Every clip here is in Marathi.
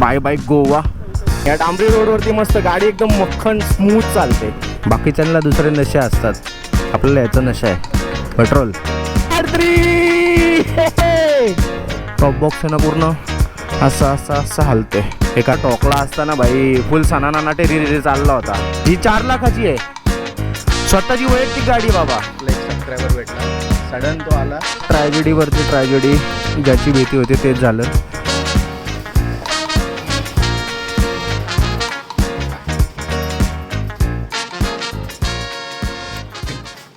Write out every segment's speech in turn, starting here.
बाय बाय गोवा या डांबरी रोडवरती मस्त गाडी एकदम मक्खन स्मूथ चालते. बाकीच्यांना दुसरे नशे असतात. आपल्याला याचा नशा आहे. पेट्रोल टॉप बॉक्स आहे ना पूर्ण? असं असं असं हलते एका टोकला असताना भाई फुल सना नाटे रे चालला होता. ही चार लाखाची आहे. स्वतःची वैयक्तिक गाडी बाबा. एक सबस्क्रायबर भेटला. सडन तो आला. ट्रॅजेडीवरती ट्रॅजेडी ज्याची भीती होती तेच झालं.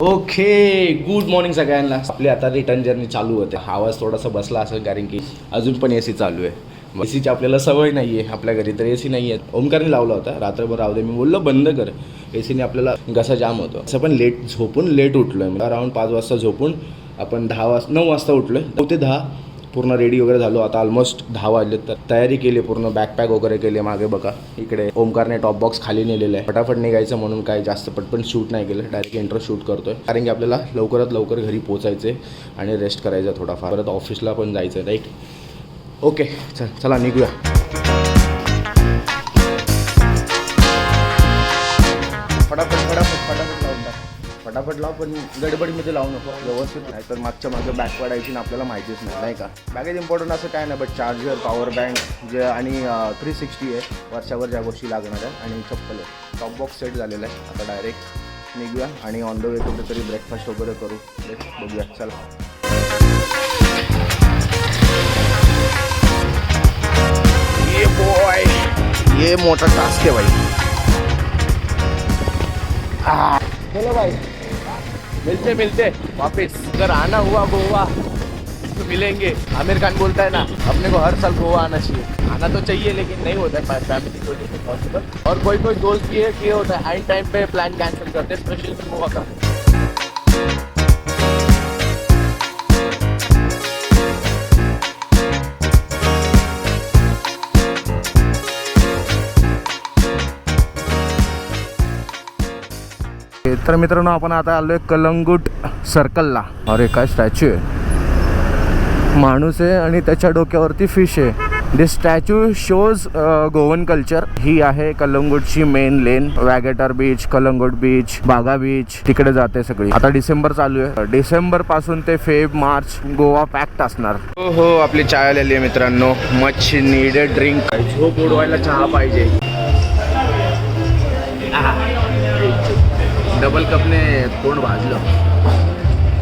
ओके गुड मॉर्निंग सगळ्यांना. आपली आता रिटर्न जर्नी चालू होते. हा आवाज थोडासा बसला असेल कारण की अजून पण ए सी चालू आहे. ए सीची आपल्याला सवय नाही आहे आपल्या घरी तर ए सी नाही आहे ओमकारने लावला होता. रात्रभर राहू दे. मी बोललो बंद कर. ए सीने आपल्याला घसा जाम होतो. असं पण लेट झोपून लेट उठलो आहे अराऊंड पाच वाजता झोपून आपण दहा वाजता नऊ वाजता उठलो आहे नऊ ते दहा पूर्ण रेडी वगैरे झालो. आता ऑलमोस्ट दहा वाजले तर तयारी केली पूर्ण बॅकपॅक वगैरे केले मागे बघा. इकडे ओमकारने टॉप बॉक्स खाली नेलेलं आहे. फटाफट निघायचं म्हणून काय जास्त पटपन शूट नाही केलं. डायरेक्ट इंटर शूट करतोय. कारण की आपल्याला लवकरात लवकर घरी पोचायचे आणि रेस्ट करायचं थोडाफार. परत ऑफिसला पण जायचं आहे राईट ओके चल चला निघूया. फटाफट लाव पण गडबडीमध्ये लावू नको. व्यवस्थित. नाही तर मागच्या मागे बॅक पडायची ना आपल्याला माहितीच नाही नाही का? बॅगेज इम्पॉर्टंट असं काय नाही बट चार्जर पॉवर बँक जे आणि थ्री सिक्स्टी आहे वर्षावर ज्या गोष्टी लागणार आहे आणि चप्पल आहे. टॉप बॉक्स सेट झालेला आहे. आता डायरेक्ट निघूया आणि ऑन द वे कुठेतरी ब्रेकफास्ट वगैरे करू. बघूया. चला. ये बॉय ये मोटा टास्क है भाई. चलो भाई. मिलते मिलते। वापस। अगर आना हुआ गोवा तो मिलेंगे। आमिर खान बोलता है ना, अपने को हर साल गोवा आना चाहिए। आना तो चाहिए, लेकिन नहीं होता है। फैमिली को से पॉसिबल और कोई कोई दोस्त भी है कि होता है। एंड टाइम पे प्लान कैंसिल करते स्पेशली गोवा का तर मित्रांनो आपण आता आलोय कलंगूट सर्कलला अरे काय स्टॅच्यू आहे? माणूस आहे आणि त्याच्या डोक्यावरती फिश आहे. The statue shows Goan culture ही आहे कलंगूटची main lane Vagator beach Calangute beach Baga beach तिकडे जाते सगळी. आता डिसेंबर चालू आहे. डिसेंबरपासून ते फेब मार्च गोवा पॅक्ट असणार. हो हो आपली चाय आलेली आहे मित्रांनो. मच नीडेड ड्रिंक झोप उडवायला चहा पाहिजे. डबल कपने तोंड भाजलं.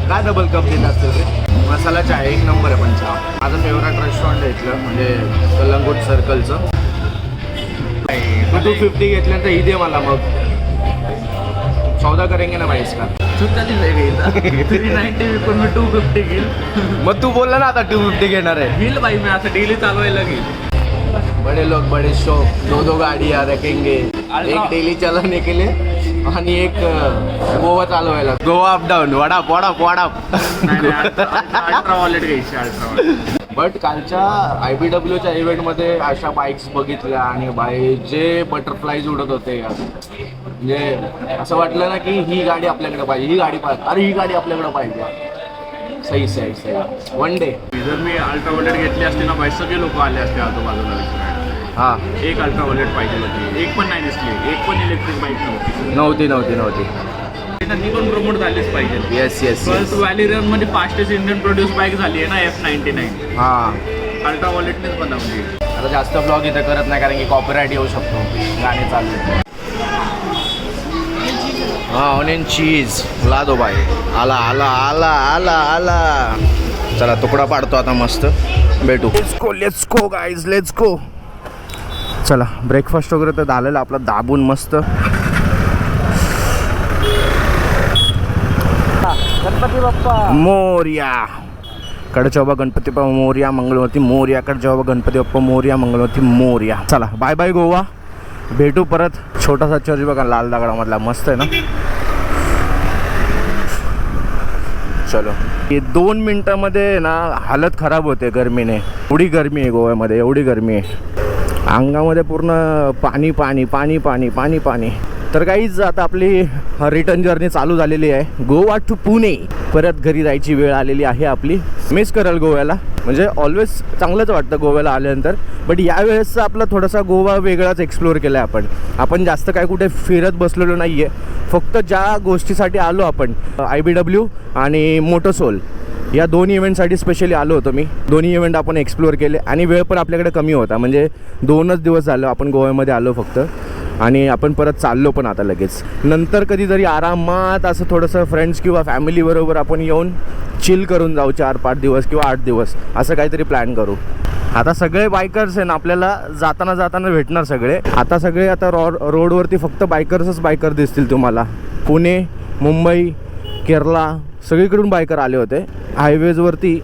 काय डबल कप देत असते ते? मसाला चाय एक नंबर आहे पण चहा माझं फेवरेट रेस्टॉरंट आहे इथलं म्हणजे कलंगूट सर्कलचं टू फिफ्टी घेतल्यानंतर ही दे मला मग. सौदा करेंगे ना भाई इसका. पण मी टू फिफ्टी घेईल. मग तू बोलला ना आता टू फिफ्टी घेणार आहे. घेईल बाई मी असं डेली चालवायला घेईल बड़े लोग बड़े शौक. दो दो गाड़ियाँ रखेंगे. एक डेली चलाने के लिए आणि एक गोवा चालवायला गोवा अप डाऊन वडाप वडाप वडाप अल्ट्रा वॉलेट घ्यायची अल्ट्रा बट कालच्या आय बी डब्ल्यूच्या इव्हेंटमध्ये अशा बाईक्स बघितल्या आणि बाई जे बटरफ्लाईज उडत होते. म्हणजे असं वाटलं ना की ही गाडी आपल्याकडे पाहिजे ही गाडी पाहिजे. अरे ही गाडी आपल्याकडे पाहिजे. सही सही सही. वन डे जर मी अल्ट्रा वॉलेट घेतली असते ना बाई सगळे लोक आले असते आजूबाजूला. हां. एक अल्ट्रा वॉलेट पाहिजे होती. एक पण नाही दिसली. एक पण इलेक्ट्रिक बाईक नव्हती. नव्हती नव्हती नव्हती. त्यांनी पण प्रमोट झालीच पाहिजे. येस येस फर्स्ट व्हॅलिरनमध्ये फास्टेस्ट इंडियन प्रोड्यूस बाईक झाली आहे ना एफ नाईन्टी नाईन हां. अल्ट्रा वॉलेटनेच बनवली. आता जास्त ब्लॉग इथं करत नाही कारण की कॉपीराईट येऊ शकतो. गाणे चालू हा ऑनियन चीज ला दो बाय आला आला आला आला आला. चला तुकडा पाडतो आता मस्त. भेटू. Let's go let's go guys let's go चला ब्रेकफास्ट वगैरे तर झालेलं आपलं दाबून मस्त. गणपती बाप्पा. मोर्या. कडच्या बाबा गणपती बाप्पा मोर्या मंगळवरती मोर्या. कडच्या बाबा गणपती बाप्पा मोर्या मंगळवरती मोर्या. चला बाय बाय गोवा. भेटू परत. छोटासा चर्च बघा लाल दगडामधला. मस्त आहे ना? चलो. हे दोन मिनटामध्ये ना हालत खराब होते गरमीने. एवढी गरमी आहे गोव्यामध्ये एवढी गरमी आहे. अंगामध्ये पूर्ण पाणी पाणी पाणी पाणी पाणी पाणी. तर काहीच आता आपली रिटर्न जर्नी चालू झालेली आहे. गोवा टू पुणे. परत घरी जायची वेळ आलेली आहे आपली. मिस कराल गोव्याला. म्हणजे ऑलवेज चांगलंच वाटतं गोव्याला आल्यानंतर. बट यावेळेसचा आपला थोडासा गोवा वेगळाच एक्सप्लोअर केला आहे आपण. आपण जास्त काय कुठे फिरत बसलेलो नाही आहे फक्त ज्या गोष्टीसाठी आलो आपण आय बी डब्ल्यू आणि मोटोसोल या दोन इव्हेंटसाठी स्पेशली आलो होतो मी. दोन्ही इव्हेंट आपण एक्सप्लोअर केले आणि वेळ पण आपल्याकडे कमी होता. म्हणजे दोनच दिवस झालं आपण गोव्यामध्ये आलो फक्त. आणि आपण परत चाललो पण आता लगेच. नंतर कधीतरी आरामात असं थोडंसं फ्रेंड्स किंवा फॅमिलीबरोबर आपण येऊन चिल करून जाऊ चार पाच दिवस किंवा आठ दिवस. असं काहीतरी प्लॅन करू. आता सगळे बायकर्स आहे ना आपल्याला जाताना जाताना भेटणार सगळे. आता सगळे आता रॉ रोडवरती फक्त बायकर्सच बायकर दिसतील तुम्हाला. पुणे मुंबई केरला सगळीकडून बायकर आले होते. हायवेजवरती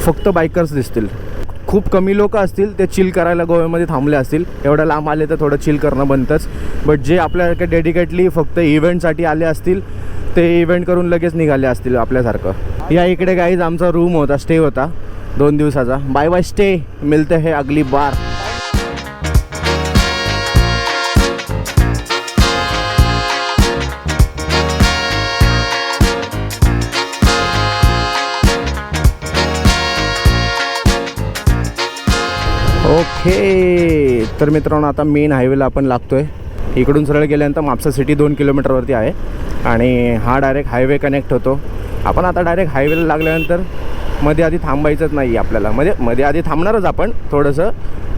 फक्त बायकर्स दिसतील. खूप कमी लोक असतील ते चिल करायला गोव्यामध्ये थांबले असतील. एवढ्या लांब आले तर थोडं चिल करणं बनतंच. बट जे आपल्यासारखे डेडिकेटली फक्त इव्हेंटसाठी आले असतील ते इव्हेंट करून लगेच निघाले असतील आपल्यासारखं. या इकडे काहीच आमचा रूम होता स्टे होता दोन दिवसाचा. बाय बाय स्टे मिलते हे अगली बार. ओके तर मित्रांनो आता मेन हायवेला आपण लागतो आहे इकडून सरळ गेल्यानंतर मापसा सिटी दोन किलोमीटरवरती आहे. आणि हा डायरेक्ट हायवे कनेक्ट होतो. आपण आता डायरेक्ट हायवेला लागल्यानंतरमध्ये आधी थांबायचंच नाही आपल्याला. म्हणजे मध्ये आधी थांबणारच आपण. थोडंसं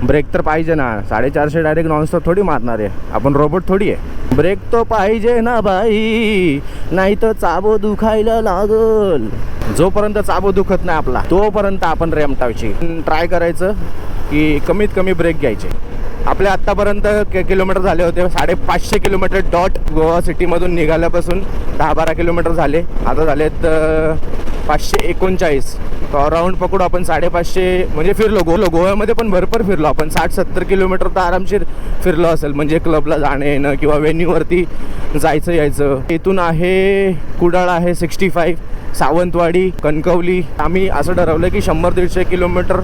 ब्रेक तर पाहिजे ना. साडेचारशे डायरेक्ट नॉनस्टॉप थोडी मारणार आहे. आपण रोबोट थोडी आहे. ब्रेक तो पाहिजे ना बाई. नाही तर चाबो दुखायला लागल. जोपर्यंत चाबो दुखत नाही आपला तोपर्यंत आपण रेमटावची ट्राय करायचं. की कमीत कमी ब्रेक घ्यायचे. आपले आत्तापर्यंत के किलोमीटर झाले होते साडेपाचशे किलोमीटर डॉट गोवा सिटीमधून निघाल्यापासून दहा बारा किलोमीटर झाले. आता झालेत पाचशे एकोणचाळीस. राऊंड पकडू आपण साडेपाचशे म्हणजे फिरलो. गोलो गोव्यामध्ये पण भरपूर फिरलो आपण. साठ सत्तर किलोमीटर तर आरामशीर फिरलो असेल. म्हणजे क्लबला जाणं येणं किंवा वेन्यूवरती जायचं यायचं. इथून आहे कुडाळ आहे सिक्स्टी फाईव्ह सावंतवाडी कणकवली. आम्ही असं ठरवलं की शंभर दीडशे किलोमीटर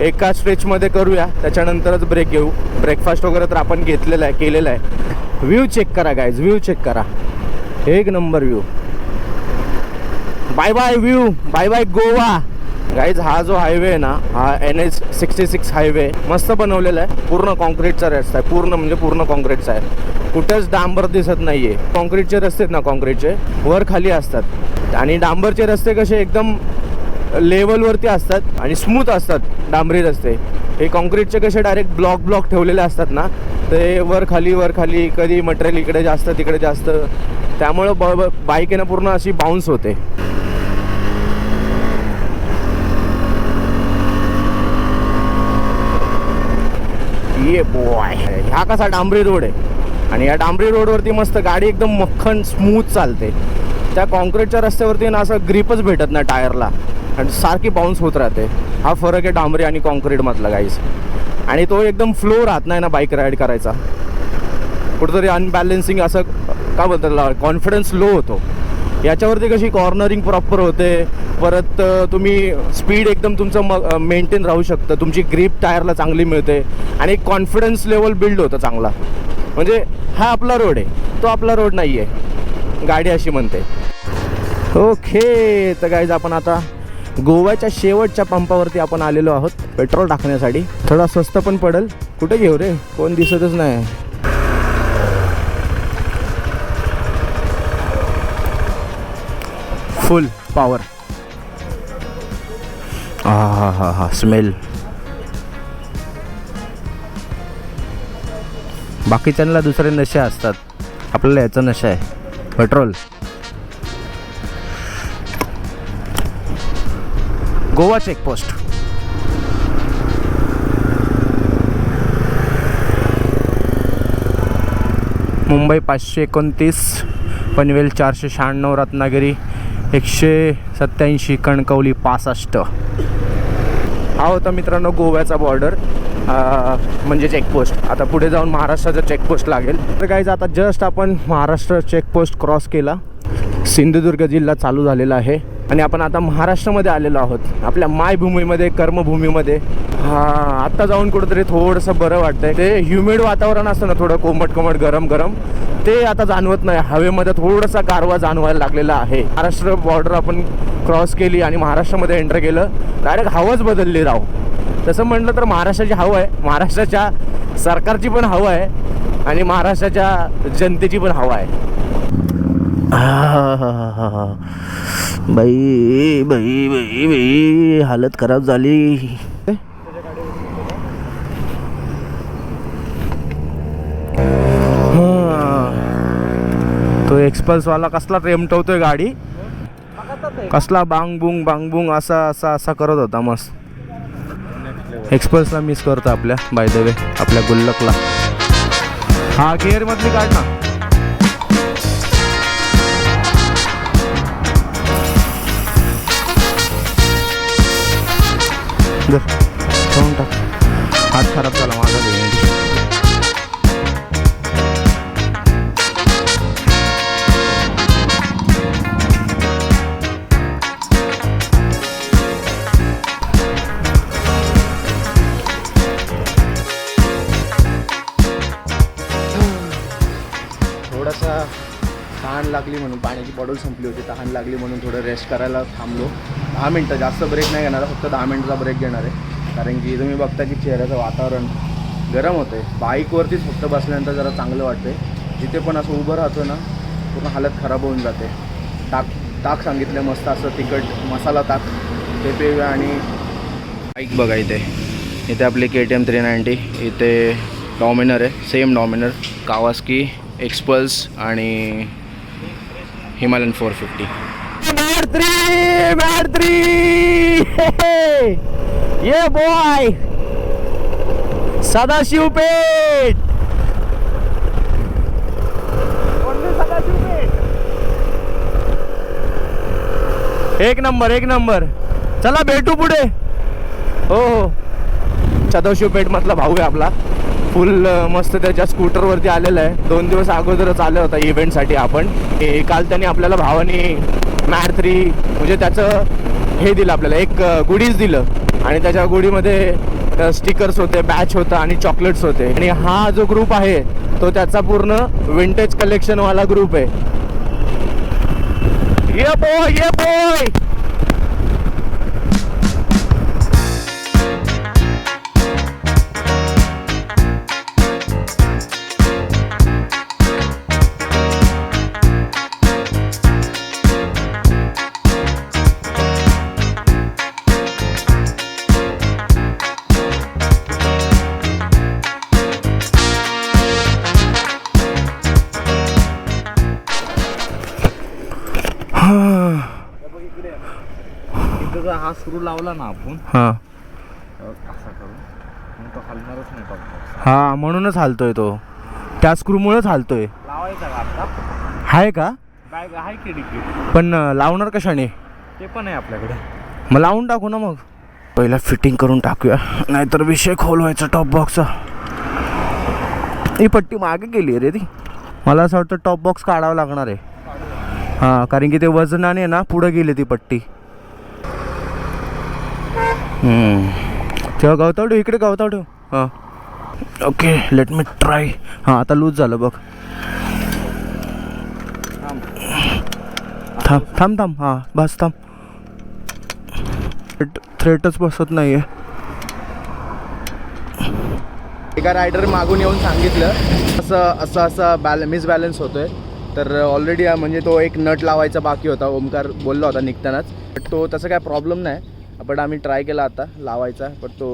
एका स्ट्रेचमध्ये करूया त्याच्यानंतरच ब्रेक घेऊ. ब्रेकफास्ट वगैरे तर आपण घेतलेला आहे केलेला आहे. व्ह्यू चेक करा गाईज व्ह्यू चेक करा. एक number view bye bye view bye bye Goa guys हा जो हायवे आहे ना हा N H sixty six highway मस्त बनवलेला आहे. पूर्ण कॉन्क्रीटचा रस्ता आहे. पूर्ण म्हणजे पूर्ण कॉन्क्रीटचा आहे. कुठेच डांबर दिसत नाही आहे कॉन्क्रीटचे रस्ते आहेत ना कॉन्क्रीटचे वर खाली असतात. आणि डांबरचे रस्ते कसे एकदम लेवलवरती असतात आणि स्मूथ असतात डांबरी रस्ते. हे कॉन्क्रीटचे कसे डायरेक्ट ब्लॉक ब्लॉक ठेवलेले असतात ना ते वर खाली वर खाली कधी मटेरियल इकडे जास्त तिकडे जास्त त्यामुळं ब ब- बाईक आहे ना पूर्ण अशी बाउन्स होते. ये बॉय हा कसा डांबरी रोड आहे. आणि या डांबरी रोडवरती मस्त गाडी एकदम मक्खन स्मूथ चालते. त्या कॉन्क्रीटच्या रस्त्यावरती ना असं ग्रीपच भेटत ना टायरला. आणि सारखी बाउन्स होत राहते. हा फरक आहे डांबरी आणि कॉन्क्रीटमधला गाईस आणि तो एकदम फ्लो राहत नाही ना बाईक राईड करायचा. कुठंतरी अनबॅलेन्सिंग असं का बोलतात कॉन्फिडन्स लो होतो. याच्यावरती कशी कॉर्नरिंग प्रॉपर होते परत तुम्ही स्पीड एकदम तुमचं म मेंटेन राहू शकतं. तुमची ग्रीप टायरला चांगली मिळते आणि कॉन्फिडन्स लेवल बिल्ड होतं चांगला. म्हणजे हा आपला रोड आहे तो आपला रोड नाही आहे गाडी अशी म्हणते. ओके तर गाईज आपण आता गोव्याच्या शेवटच्या पंपावरती आपण आलेलो आहोत. पेट्रोल टाकण्यासाठी. थोडा स्वस्त पण पडेल. कुठे घेऊ रे? कोण दिसतच नाही. फुल पॉवर हा हा हा हा स्मेल बाकीच्यांना दुसरे नशे असतात. आपल्याला याचा नशा आहे. Petrol Goa checkpost. मुंबई पाचशे एकोणतीस पनवेल चारशे शहाण्णव रत्नागिरी एकशे सत्याऐंशी कणकवली पासष्ट. हा होता मित्रांनो गोव्याचा बॉर्डर म्हणजे चेकपोस्ट. आता पुढे जाऊन महाराष्ट्राचं चेकपोस्ट लागेल. तर काहीच आता जस्ट आपण महाराष्ट्र चेकपोस्ट क्रॉस केला. सिंधुदुर्ग जिल्हा चालू झालेला आहे. आणि आपण आता महाराष्ट्रामध्ये आलेलो आहोत. आपल्या मायभूमीमध्ये कर्मभूमीमध्ये. हा आत्ता जाऊन कुठंतरी थोडंसं बरं वाटतंय. ते ह्युमिड वातावरण असतं ना थोडं कोमट कोमट गरम गरम ते आता जाणवत नाही. हवेमध्ये थोडासा गारवा जाणवायला लागलेला आहे. महाराष्ट्र बॉर्डर आपण क्रॉस केली आणि महाराष्ट्रामध्ये एंटर केलं. डायरेक्ट हवाच बदलली राव. तसं म्हटलं तर महाराष्ट्राची हवा आहे. महाराष्ट्राच्या सरकारची पण हवा आहे. आणि महाराष्ट्राच्या जनतेची पण हवा आहे. बाई बाई बाई बाई हालत खराब झाली. तो एक्सपल्सवाला कसला रेमटवतोय गाडी? कसला बांग बुंग बांग बुंग असा असा असा करत होता मस्त. एक्सपल्सला मिस करतो आपल्या बाय द वे आपल्या गुल्लकला. हा गेअरमधली काढ ना. जर ठेवून टाक. हात खराब झाला माझा बिर्याणी थोडासा तहान लागली म्हणून पाण्याची बॉटल संपली होती तहान लागली म्हणून थोडं रेस्ट करायला थांबलो. दहा मिनटं जास्त ब्रेक नाही घेणार फक्त दहा मिनटाचा ब्रेक घेणार आहे. कारण की तुम्ही बघता की चेहऱ्याचं वातावरण गरम होतं आहे बाईकवरतीच फक्त बसल्यानंतर जरा चांगलं वाटते जिथे पण असं उभं राहतो ना पूर्ण हालत खराब होऊन जाते. ताक ताक सांगितलं मस्त असं तिखट मसाला ताक ते पेव्या आणि बाईक बघा इथे. इथे आपली K T M three ninety इथे डॉमिनर आहे सेम डॉमिनर कावास्की एक्सपल्स आणि Himalayan four fifty yeah boy Sadashiv Peth एक नंबर एक नंबर. चला भेटू पुढे. हो हो. सदाशिव पेठ मधला भाऊ आहे आपला. फुल मस्त त्याच्या स्कूटरवरती आलेला आहे. दोन दिवस अगोदरच आला होता इव्हेंटसाठी आपण. काल त्यांनी आपल्याला भावाने मॅट थ्री म्हणजे त्याचं हे दिलं आपल्याला एक गुडीज दिलं. आणि त्याच्या गुडीमध्ये स्टिकर्स होते बॅच होता आणि चॉकलेट्स होते. आणि हा जो ग्रुप आहे तो त्याचा पूर्ण विंटेज कलेक्शनवाला ग्रुप आहे. ये बॉय ये बॉय हा स्क्रू लावला ना आपण हां. असा करून मग तो हलणारच नाही बघ हा म्हणूनच हालतोय तो. त्या स्क्रूमुळेच हालतोय. लावायचा का आता? आहे का? बॅग आहे की डिक्की पण अं, लावणार कशाने? ते पण आहे आपल्याकडे. मग लावून टाकू ना मग. पहिला फिटिंग करून टाकूया. नाहीतर विषय खोल व्हायचा टॉप बॉक्सचा ही पट्टी मागे गेली रे ती. मला असं वाटतं टॉप बॉक्स काढावं लागणार आहे. हां कारण की ते वजनाने ना पुढे गेली ती पट्टी. तेव्हा गवताव ठेव इकडे गवताव ठेव. हां. ओके लेट मी ट्राय हां आता लूज झालं बघ. थांब थांब थांब. हां बस थांब. थ्रेट थ्रेटच बसत नाहीये. एका रायडर मागून येऊन सांगितलं असं असं असं बॅल मिसबॅलन्स होतोय. तर ऑलरेडी म्हणजे तो एक नट लावायचा बाकी होता. ओमकार बोलला होता निघतानाच. बट तो तसं काय प्रॉब्लेम नाही. बट आम्ही ट्राय केला आता लावायचा बट तो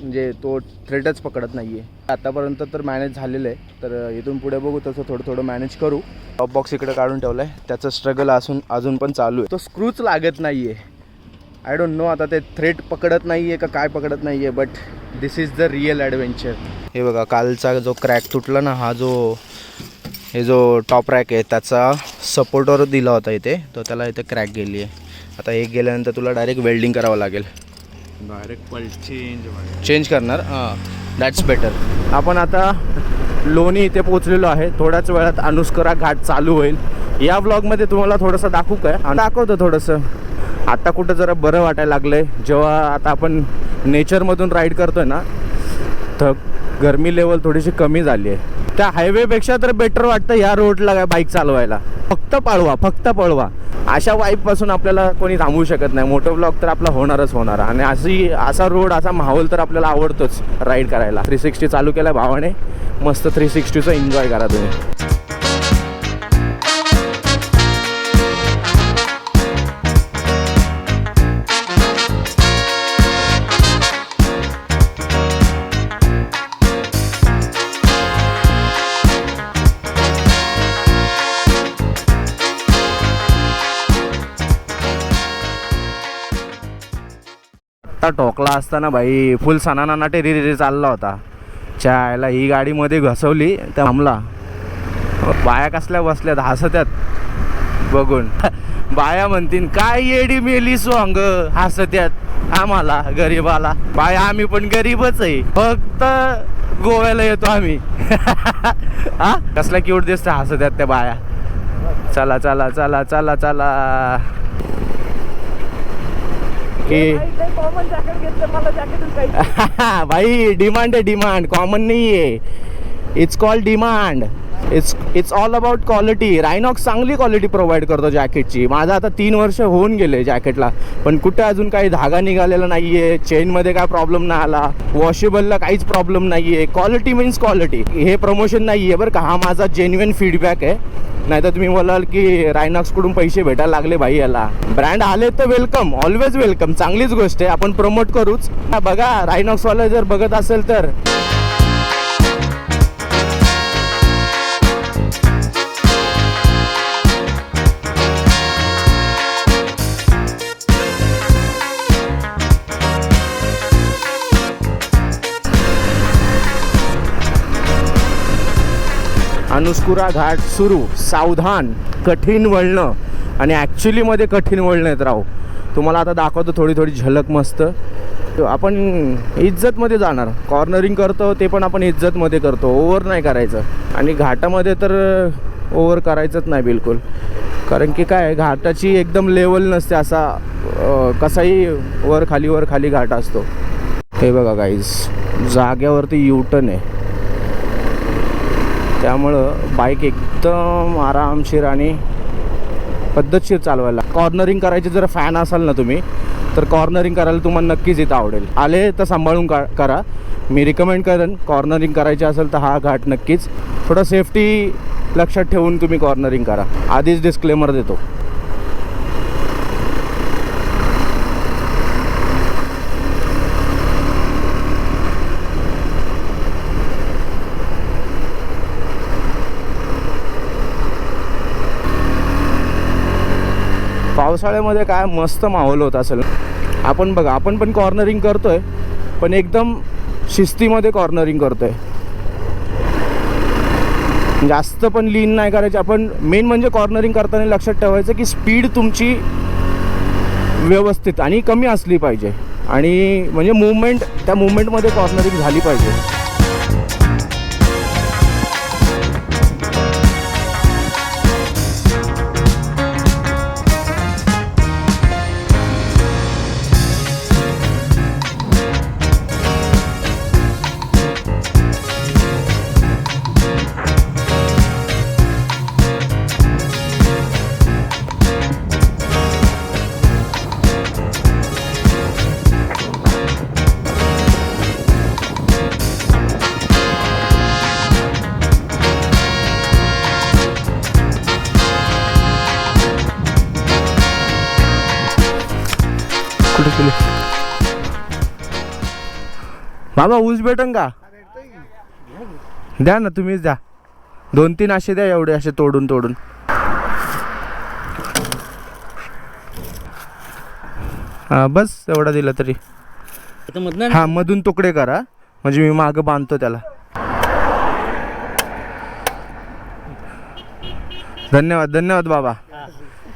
म्हणजे तो थ्रेटच पकडत नाही आहे आतापर्यंत तर मॅनेज झालेलं आहे तर इथून पुढे बघू तसं थोडं थोडं मॅनेज करू. टॉप बॉक्स इकडे काढून ठेवलं आहे त्याचं स्ट्रगल असून अजून पण चालू आहे. तो स्क्रूच लागत नाही आहे आय डोंट नो आता ते थ्रेट पकडत नाही आहे का काय पकडत नाही आहे but this is the real adventure हे बघा कालचा जो क्रॅक तुटला ना हा जो हे जो टॉप रॅक आहे त्याचा सपोर्टवर दिला होता इथे तो त्याला इथे क्रॅक गेली आहे आता एक गेल्यानंतर तुला डायरेक्ट वेल्डिंग करावं लागेल. डायरेक्ट चेंज चेंज करणार? हां. दॅट्स बेटर आपण आता लोणी इथे पोचलेलो आहे. थोड्याच वेळात अनुस्करा घाट चालू होईल. या ब्लॉगमध्ये तुम्हाला थोडंसं दाखवू काय दाखवतो थोडंसं. आता कुठं जरा बरं वाटायला लागलंय. जेव्हा आता आपण नेचरमधून राईड करतोय ना तर गरमी लेवल थोडीशी कमी झाली आहे. त्या हायवेपेक्षा तर बेटर वाटतं ह्या रोडला काय बाईक चालवायला. फक्त पळवा फक्त पळवा. अशा वाईफपासून आपल्याला कोणी थांबवू शकत नाही. मोठं ब्लॉक तर आपला होणारच होणार. आणि अशी असा रोड असा माहोल तर आपल्याला आवडतोच राईड करायला. थ्री सिक्स्टी चालू केला भावाने. मस्त थ्री सिक्स्टीचं एन्जॉय करा तुम्ही. आता टोकला असताना भाई फुल सणाना टेरी टेरी चालला होता. चायला ही गाडीमध्ये घसवली तर थांबला. बाया कसल्या बसल्यात हसत्यात. बघून. बाया म्हणतीन काय येडी मेली सोंग हसत्यात आम्हाला गरीबाला. बाया आम्ही पण गरीबच आहे. फक्त गोव्याला येतो आम्ही. हा कसल्या क्यूट दिसतं हसत्यात त्या बाया. चला चला चला चला चला. की भाई डिमांड आहे डिमांड कॉमन नाही आहे it's call demand it's it's all about quality Rynox चांगली क्वालिटी प्रोव्हाइड करतो जॅकेटची माझं आता तीन वर्ष होऊन गेले जॅकेटला पण कुठे अजून काही धागा निघालेला नाही आहे चेनमध्ये काय प्रॉब्लेम नाही आला. वॉशेबलला काहीच प्रॉब्लेम नाही आहे क्वालिटी मीन्स क्वालिटी हे प्रमोशन नाही आहे बरं का. हा माझा जेन्युन फीडबॅक आहे. नाही तर तुम्ही बोलाल की रायनॉक्सकडून पैसे भेटायला लागले भाई याला. ब्रँड आले तर वेलकम ऑलवेज वेलकम चांगलीच गोष्ट आहे. आपण प्रमोट करूच. बघा रायनॉक्सवाला जर बघत असेल तर. अनुस्कुरा घाट सुरू. सावधान कठीण वळणं. आणि ॲक्च्युलीमध्ये कठीण वळणं आहेत राव. तुम्हाला आता दाखवतो थोडी थोडी झलक मस्त. आपण इज्जतमध्ये जाणार. कॉर्नरिंग करतो ते पण आपण इज्जतमध्ये करतो. ओव्हर नाही करायचं. आणि घाटामध्ये तर ओव्हर करायचंच नाही बिलकुल. कारण की काय घाटाची एकदम लेवल नसते असा कसाही वर खाली वर खाली घाट असतो. हे बघा गाईज जाग्यावरती युटर्न आहे. त्यामुळं बाईक एकदम आरामशीर आणि पद्धतशीर चालवायला. कॉर्नरिंग करायची जर फॅन असाल ना तुम्ही तर कॉर्नरिंग करायला तुम्हाला नक्कीच इथं आवडेल. आले तर सांभाळून का करा. मी रिकमेंड करेन कॉर्नरिंग करायची असेल तर हा घाट नक्कीच. थोडं सेफ्टी लक्षात ठेवून तुम्ही कॉर्नरिंग करा. आधीच डिस्क्लेमर देतो. पावसाळ्यामध्ये काय मस्त माहोल होत असेल. आपण बघा आपण पण कॉर्नरिंग करतोय पण एकदम शिस्तीमध्ये कॉर्नरिंग करतोय. जास्त पण लीन नाही करायची. आपण मेन म्हणजे कॉर्नरिंग करताना लक्षात ठेवायचं की स्पीड तुमची व्यवस्थित आणि कमी असली पाहिजे. आणि म्हणजे मुवमेंट त्या मुवमेंटमध्ये कॉर्नरिंग झाली पाहिजे. बाबा ऊस भेटन का? द्या ना तुम्हीच द्या. दोन तीन असे द्या एवढे असे तोडून तोडून. हा बस एवढा दिला तरी. हा मधून तुकडे करा. म्हणजे मी माग बांधतो त्याला. धन्यवाद धन्यवाद बाबा.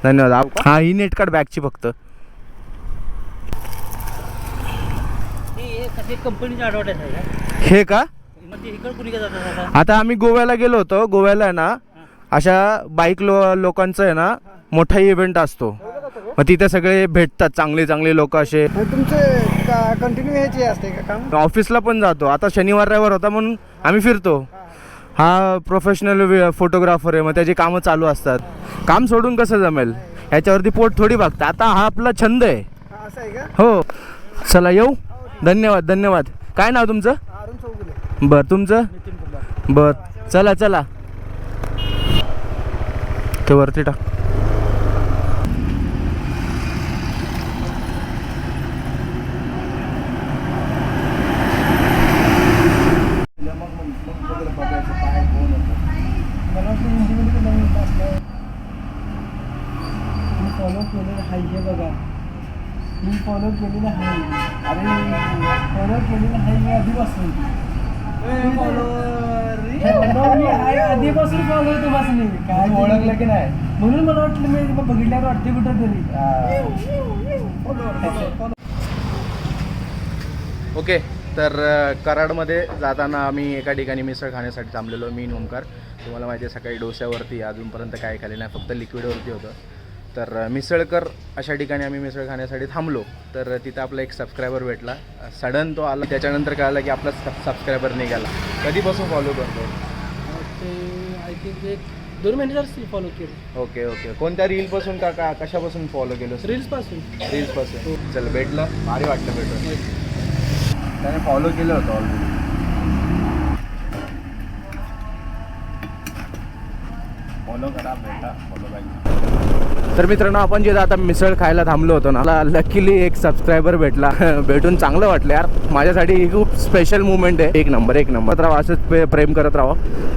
धन्यवाद. हा ही नेट काढ बॅगची फक्त कंपनीची ॲडव्हर्टाईज आहे का हे का? जातात आता आम्ही गोव्याला गेलो होतो. गोव्याला आहे ना अशा बाईक लो लोकांचा आहे ना मोठा इव्हेंट असतो. मग तिथे सगळे भेटतात चांगले चांगले लोक असे. तुमचे कंटिन्यू असते का काम? ऑफिसला पण जातो. आता शनिवार रविवार होता म्हणून आम्ही फिरतो. हा प्रोफेशनल फोटोग्राफर आहे. मग त्याची कामं चालू असतात. काम सोडून कसं जमेल? ह्याच्यावरती पोट थोडी बघतं आता हा आपला छंद आहे. हा, असं आहे का? हो. चला येऊ. धन्यवाद धन्यवाद. काय नाव तुमचं? बर तुमचं? बर चला चला. ते वरती टाक. फॉलो केलेलं बघा. मी फॉलो केलेलं आहे. अरे फॉलो केलेलं आहे मी आधीपासून. Follow मी आहे आधीपासून फॉलो तुम्हाला काय ओळखलं की नाही? म्हणून मला वाटलं मी बघितल्यावर वाटते कुठं तरी. ओके तर कराडमध्ये जाताना आम्ही एका ठिकाणी मिसळ खाण्यासाठी थांबलेलो मी ओमकार तुम्हाला माहिती आहे सकाळी डोस्यावरती अजूनपर्यंत काय खाल्ले नाही फक्त लिक्विडवरती होतं. तर मिसळकर अशा ठिकाणी आम्ही मिसळ खाण्यासाठी थांबलो. तर तिथं आपला एक सबस्क्रायबर भेटला. सडन तो आला. त्याच्यानंतर कळालं की आपला सबस्क्रायबर निघाला. कधीपासून फॉलो करतो आय थिंक एक दोन महिने फॉलो केलं. Okay okay. कोणत्या रीलपासून का का कशापासून फॉलो केलं रील्सपासून रील्सपासून चल भेटलं. भारी वाटलं भेटलं त्याने फॉलो केलं होतं ऑलरेडी फॉलो करा भेटा. फॉलो पाहिजे तर मित्रांनो आपण जे आता मिसळ खायला थांबलो होतो ना मला लकीली एक सबस्क्रायबर भेटला. भेटून चांगलं वाटलं यार. माझ्यासाठी ही खूप स्पेशल मुवमेंट आहे. एक नंबर एक नंबर राहा असंच प्रेम करत राहा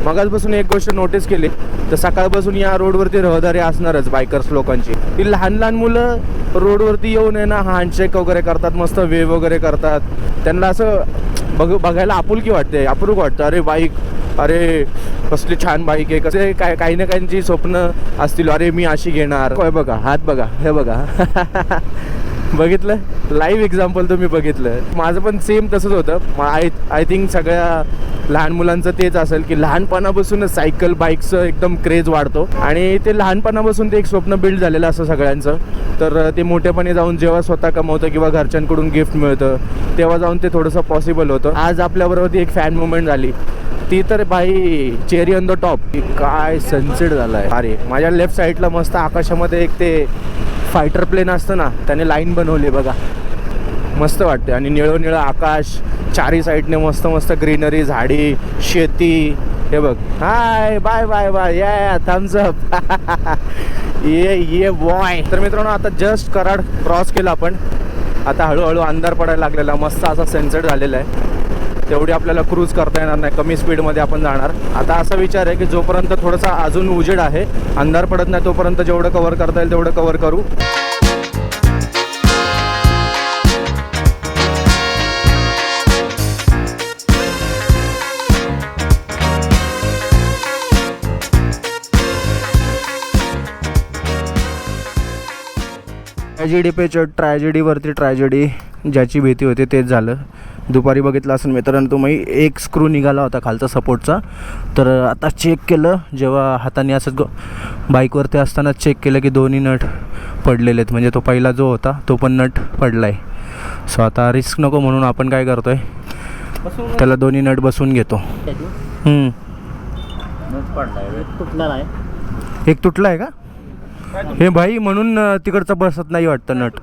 मगाचपासून एक गोष्ट नोटीस केली. तर सकाळपासून या रोडवरती रहदारी असणारच बायकर्स लोकांची. ती लहान लहान मुलं रोडवरती येऊन आहे ना हँडशेक वगैरे करतात मस्त वेव वगैरे करतात. त्यांना असं बघ बघायला आपुलकी वाटते अप्रूप वाटतं. अरे बाईक अरे कसली छान बाईक आहे कसे काय काही ना काहींची स्वप्न असतील. अरे मी अशी घेणार. होय बघा हात बघा हे बघा. बघितलं? लाईव्ह एक्झाम्पल तुम्ही बघितलं. माझं पण सेम तसंच होतं. आय आय थिंक सगळ्या लहान मुलांचं तेच असेल की लहानपणापासूनच सायकल बाईकचं एकदम क्रेज वाढतो. आणि ते लहानपणापासून ते एक स्वप्न बिल्ड झालेलं असतं सगळ्यांचं. तर ते मोठेपणी जाऊन जेव्हा स्वतः कमवतं किंवा घरच्यांकडून गिफ्ट मिळतं तेव्हा जाऊन ते थोडंसं पॉसिबल होतं. आज आपल्याबरोबर ती एक फॅन मुवमेंट झाली. ती तर भाई चेरी ऑन द टॉप काय सनसेट झालाय. अरे माझ्या लेफ्ट साईडला मस्त आकाशामध्ये एक ते फायटर प्लेन असतं ना त्याने लाईन बनवली बघा. मस्त वाटते आणि निळं निळं आकाश चारी साईडने मस्त मस्त ग्रीनरी झाडी शेती. हे बघ. हाय बाय बाय बाय या thumbs up yeah yeah boy तर मित्रांनो आता जस्ट कराड क्रॉस केला आपण. आता हळूहळू अंधार पडायला लागलेला. मस्त असा सनसेट झालेला आहे. तेवढी आपल्याला क्रूज करता येणार नाही. कमी स्पीडमध्ये आपण जाणार. आता असा विचार आहे की जोपर्यंत थोडासा अजून उजेड आहे अंधार पडत नाही तोपर्यंत जेवढं कव्हर करता येईल तेवढं कवर करू. ट्रॅजेडी पे ट्रॅजेडीवरती ट्रॅजेडी ज्याची भीती होती तेच झालं. दुपारी बघितलं असेल मित्रांनो तुम्ही एक स्क्रू निघाला होता खालचा सपोर्टचा तर आता चेक केलं जेव्हा हाताने असं ग बाईकवरती असताना चेक केलं की दोन्ही नट पडलेले आहेत. म्हणजे तो पहिला जो होता तो पण नट पडला आहे सो आता रिस्क नको म्हणून आपण काय करतो आहे त्याला दोन्ही नट बसवून घेतो. एक तुटला आहे का? हे भाई म्हणून तिकडचा बसत नाही वाटतं नट.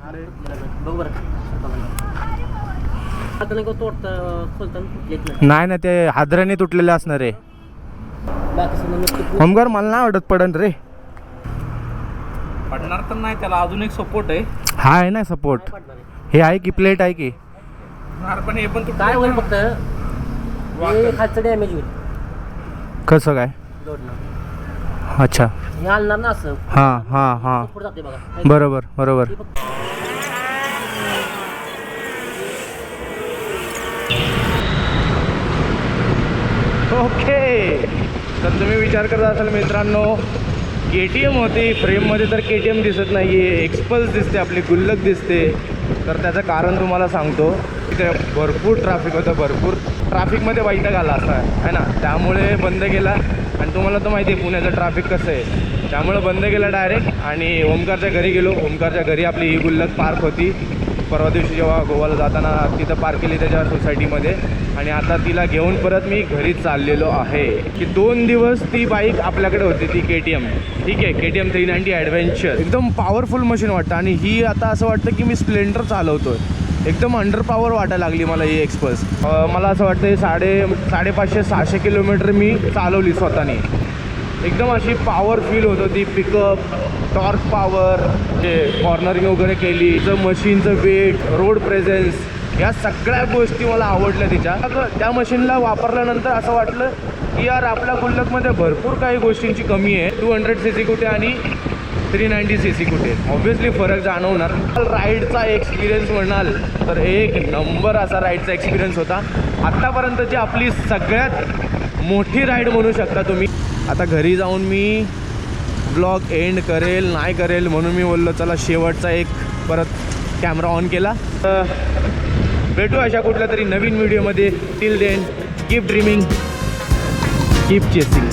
नाही का तोडता खोलताना तुटलेत नाही नाही ना ते हादऱ्याने तुटलेले असणार आहे. बाकी सगळं नुसतं होमगार मला नाही आवडत पडन रे. पडणार तर नाही त्याला अजून एक सपोर्ट आहे. हा आहे ना सपोर्ट पडणार आहे. हे आहे की प्लेट आहे की? हार पण हे पण काय होईल फक्त? हे खालचं डॅमेज होईल. कसं काय? जोडणं. अच्छा. हे आणणार ना असं. हां हां हां. पुढे जाते बघा. बरोबर बरोबर. हे फक्त ओके. तर तुम्ही विचार करत असाल मित्रांनो के टी एम होती फ्रेममध्ये तर के टी एम दिसत नाही आहे एक्सपल्स दिसते आपली गुल्लक दिसते. तर त्याचं कारण तुम्हाला सांगतो तिथे भरपूर ट्रॅफिक होतं भरपूर ट्रॅफिकमध्ये वाईट आला असा आहे ना? त्यामुळे बंद केला. आणि तुम्हाला तर माहिती आहे पुण्याचं ट्रॅफिक कसं आहे. त्यामुळे बंद केला डायरेक्ट आणि ओमकारच्या घरी गेलो. ओमकारच्या घरी आपली ही गुल्लक पार्क होती. परवा दिवशी जेव्हा गोवाला जाताना तिथं पार्क केली त्याच्या सोसायटीमध्ये आणि आता तिला घेऊन परत मी घरी चाललेलो आहे. की दोन दिवस ती बाईक आपल्याकडे होती ती के टी एम ठीक आहे K T M three ninety adventure एकदम पॉवरफुल मशीन वाटतं आणि ही आता असं वाटतं की मी स्प्लेंडर चालवतोय. एकदम अंडर पॉवर वाटायला लागली मला ही एक्सप्रेस मला असं वाटतं साडे साडेपाचशे सहाशे किलोमीटर मी चालवली स्वतःने. एकदम अशी पॉवर फील होत होती पिकअप टॉर्क पॉवर जे कॉर्नरिंग वगैरे केली तिचं मशीनचं वेट रोड प्रेझेन्स या सगळ्या गोष्टी मला आवडल्या तिच्या. त्या मशीनला वापरल्यानंतर असं वाटलं की यार आपल्या गुल्लकमध्ये भरपूर काही गोष्टींची कमी आहे. टू हंड्रेड सी सी कुठे आणि थ्री नाईन्टी सी सी कुठे? ऑब्व्हियसली फरक जाणवणार. राईडचा एक्सपिरियन्स म्हणाल तर एक नंबर असा राईडचा एक्सपिरियन्स होता. आत्तापर्यंतची आपली सगळ्यात मोठी राईड म्हणू शकता तुम्ही. आता घरी जाऊन मी ब्लॉग एंड करेल नाही करेल म्हणून मी बोललो चला शेवटचा एक परत कॅमेरा ऑन केला. तर भेटू अशा कुठल्या तरी नवीन व्हिडिओमध्ये. Till then keep dreaming keep chasing